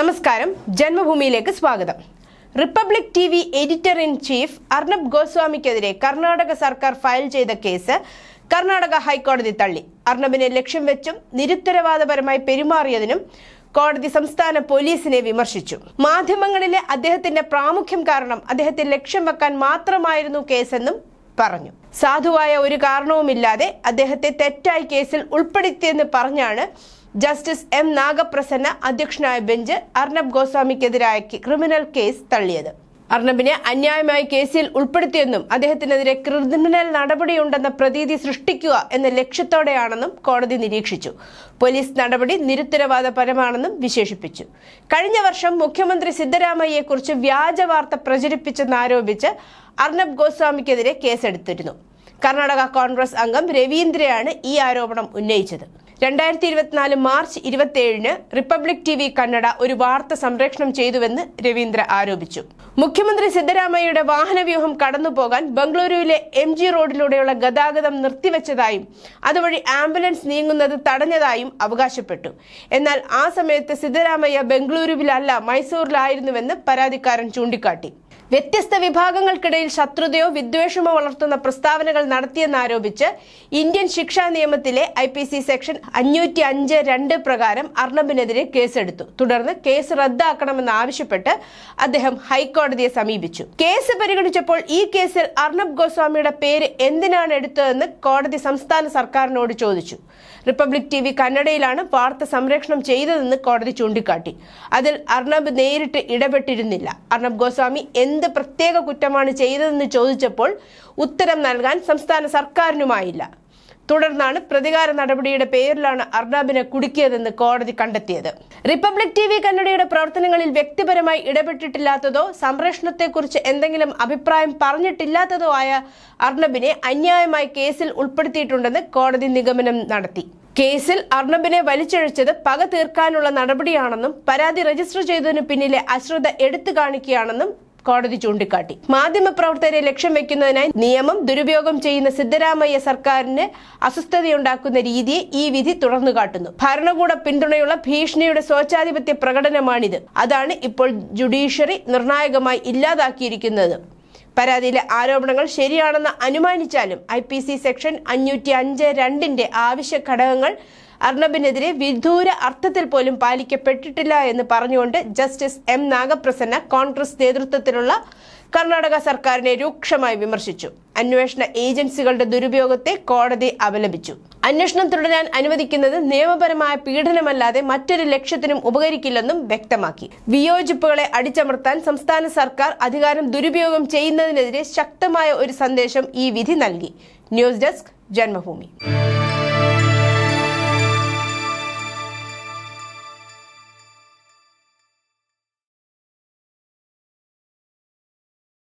നമസ്കാരം. ജന്മഭൂമിയിലേക്ക് സ്വാഗതം. Republic T V editor in chief Arnab ഗോസ്വാമിക്കെതിരെ കർണാടക സർക്കാർ ഫയൽ ചെയ്ത കേസ് കർണാടക ഹൈക്കോടതി തള്ളി. അർണബിനെ ലക്ഷ്യം വെച്ചും നിരുത്തരവാദപരമായി പെരുമാറിയതിനും കോടതി സംസ്ഥാന പോലീസിനെ വിമർശിച്ചു. മാധ്യമങ്ങളിലെ അദ്ദേഹത്തിന്റെ പ്രാമുഖ്യം കാരണം അദ്ദേഹത്തെ ലക്ഷ്യം വെക്കാൻ മാത്രമായിരുന്നു കേസെന്നും പറഞ്ഞു. സാധുവായ ഒരു കാരണവുമില്ലാതെ അദ്ദേഹത്തെ തെറ്റായി കേസിൽ ഉൾപ്പെടുത്തിയെന്ന് പറഞ്ഞാണ് ജസ്റ്റിസ് എം നാഗപ്രസന്ന അധ്യക്ഷനായ ബെഞ്ച് അർണബ് ഗോസ്വാമിക്കെതിരായ ക്രിമിനൽ കേസ് തള്ളിയത്. അർണബിനെ അന്യായമായി കേസിൽ ഉൾപ്പെടുത്തിയെന്നും അദ്ദേഹത്തിനെതിരെ ക്രിമിനൽ നടപടിയുണ്ടെന്ന പ്രതീതി സൃഷ്ടിക്കുക എന്ന ലക്ഷ്യത്തോടെയാണെന്നും കോടതി നിരീക്ഷിച്ചു. പോലീസ് നടപടി നിരുത്തരവാദപരമാണെന്നും വിശേഷിപ്പിച്ചു. കഴിഞ്ഞ വർഷം മുഖ്യമന്ത്രി സിദ്ധരാമയ്യെക്കുറിച്ച് വ്യാജ വാർത്ത പ്രചരിപ്പിച്ചെന്നാരോപിച്ച് അർണബ് ഗോസ്വാമിക്കെതിരെ കേസെടുത്തിരുന്നു. കർണാടക കോൺഗ്രസ് അംഗം രവീന്ദ്രയാണ് ഈ ആരോപണം ഉന്നയിച്ചത്. രണ്ടായിരത്തി ഇരുപത്തിനാല് മാർച്ച് ഇരുപത്തിയേഴിന് റിപ്പബ്ലിക് ടി വി കന്നഡ ഒരു വാർത്ത സംപ്രേഷണം ചെയ്തുവെന്ന് രവീന്ദ്ര ആരോപിച്ചു. മുഖ്യമന്ത്രി സിദ്ധരാമയ്യയുടെ വാഹനവ്യൂഹം കടന്നുപോകാൻ ബംഗളൂരുവിലെ എം ജി റോഡിലൂടെയുള്ള ഗതാഗതം നിർത്തിവെച്ചതായും അതുവഴി ആംബുലൻസ് നീങ്ങുന്നത് തടഞ്ഞതായും അവകാശപ്പെട്ടു. എന്നാൽ ആ സമയത്ത് സിദ്ധരാമയ്യ ബംഗളൂരുവിലല്ല മൈസൂരിലായിരുന്നുവെന്ന് പരാതിക്കാരൻ ചൂണ്ടിക്കാട്ടി. വ്യത്യസ്ത വിഭാഗങ്ങൾക്കിടയിൽ ശത്രുതയോ വിദ്വേഷമോ വളർത്തുന്ന പ്രസ്താവനകൾ നടത്തിയെന്നാരോപിച്ച് ഇന്ത്യൻ ശിക്ഷാ നിയമത്തിലെ ഐ പി സി സെക്ഷൻ അഞ്ഞൂറ്റി അഞ്ച് രണ്ട് പ്രകാരം അർണബിനെതിരെ കേസെടുത്തു. തുടർന്ന് കേസ് റദ്ദാക്കണമെന്ന് ആവശ്യപ്പെട്ട് അദ്ദേഹം ഹൈക്കോടതിയെ സമീപിച്ചു. കേസ് പരിഗണിച്ചപ്പോൾ ഈ കേസിൽ അർണബ് ഗോസ്വാമിയുടെ പേര് എന്തിനാണ് എടുത്തതെന്ന് കോടതി സംസ്ഥാന സർക്കാരിനോട് ചോദിച്ചു. റിപ്പബ്ലിക് ടി വി കന്നഡയിലാണ് വാർത്ത സംരക്ഷണം ചെയ്തതെന്ന് കോടതി ചൂണ്ടിക്കാട്ടി. അതിൽ അർണബ് നേരിട്ട് ഇടപെട്ടിരുന്നില്ല. അർണബ് ഗോസ്വാമി എന്ത് പ്രത്യേക കുറ്റമാണ് ചെയ്തതെന്ന് ചോദിച്ചപ്പോൾ ഉത്തരം നൽകാൻ സംസ്ഥാന സർക്കാരിനുമായില്ല. തുടർന്നാണ് പ്രതികാര നടപടിയുടെ പേരിലാണ് അർണാബിനെ കുടുക്കിയതെന്ന് കോടതി കണ്ടെത്തിയത്. റിപ്പബ്ലിക് ടി വി കന്നഡയുടെ പ്രവർത്തനങ്ങളിൽ വ്യക്തിപരമായി ഇടപെട്ടിട്ടില്ലാത്തതോ സംപ്രേഷണത്തെക്കുറിച്ച് എന്തെങ്കിലും അഭിപ്രായം പറഞ്ഞിട്ടില്ലാത്തതോ ആയ അർണബിനെ അന്യായമായി കേസിൽ ഉൾപ്പെടുത്തിയിട്ടുണ്ടെന്ന് കോടതി നിഗമനം നടത്തി. കേസിൽ അർണബിനെ വലിച്ചഴിച്ചത് പക തീർക്കാനുള്ള നടപടിയാണെന്നും പരാതി രജിസ്റ്റർ ചെയ്തതിനു പിന്നിലെ അശ്രദ്ധ എടുത്തു കാണിക്കുകയാണെന്നും കോടതി ചൂണ്ടിക്കാട്ടി. മാധ്യമപ്രവർത്തകരെ ലക്ഷ്യം വെക്കുന്നതിനായി നിയമം ദുരുപയോഗം ചെയ്യുന്ന സിദ്ധരാമയ്യ സർക്കാരിന് അസ്വസ്ഥതയുണ്ടാക്കുന്ന രീതിയെ ഈ വിധി തുടർന്നു കാട്ടുന്നു. ഭരണകൂട പിന്തുണയുള്ള ഭീഷണിയുടെ സ്വച്ഛാധിപത്യ പ്രകടനമാണിത്. അതാണ് ഇപ്പോൾ ജുഡീഷ്യറി നിർണായകമായി ഇല്ലാതാക്കിയിരിക്കുന്നത്. പരാതിയിലെ ആരോപണങ്ങൾ ശരിയാണെന്ന് അനുമാനിച്ചാലും ഐ പി സി സെക്ഷൻ അഞ്ഞൂറ്റി അഞ്ച് രണ്ടിന്റെ ആവശ്യ ഘടകങ്ങൾ അർണബിനെതിരെ വിദൂര അർത്ഥത്തിൽ പോലും പാലിക്കപ്പെട്ടിട്ടില്ല എന്ന് പറഞ്ഞുകൊണ്ട് ജസ്റ്റിസ് എം നാഗപ്രസന്ന കോൺഗ്രസ് നേതൃത്വത്തിലുള്ള കർണാടക സർക്കാരിനെ രൂക്ഷമായി വിമർശിച്ചു. അന്വേഷണ ഏജൻസികളുടെ ദുരുപയോഗത്തെ കോടതി അപലപിച്ചു. അന്വേഷണം തുടരാൻ അനുവദിക്കുന്നത് നിയമപരമായ പീഡനമല്ലാതെ മറ്റൊരു ലക്ഷ്യത്തിനും ഉപകരിക്കില്ലെന്നും വ്യക്തമാക്കി. വിയോജിപ്പുകളെ അടിച്ചമർത്താൻ സംസ്ഥാന സർക്കാർ അധികാരം ദുരുപയോഗം ചെയ്യുന്നതിനെതിരെ ശക്തമായ ഒരു സന്ദേശം ഈ വിധി നൽകി. News desk Janmabhumi.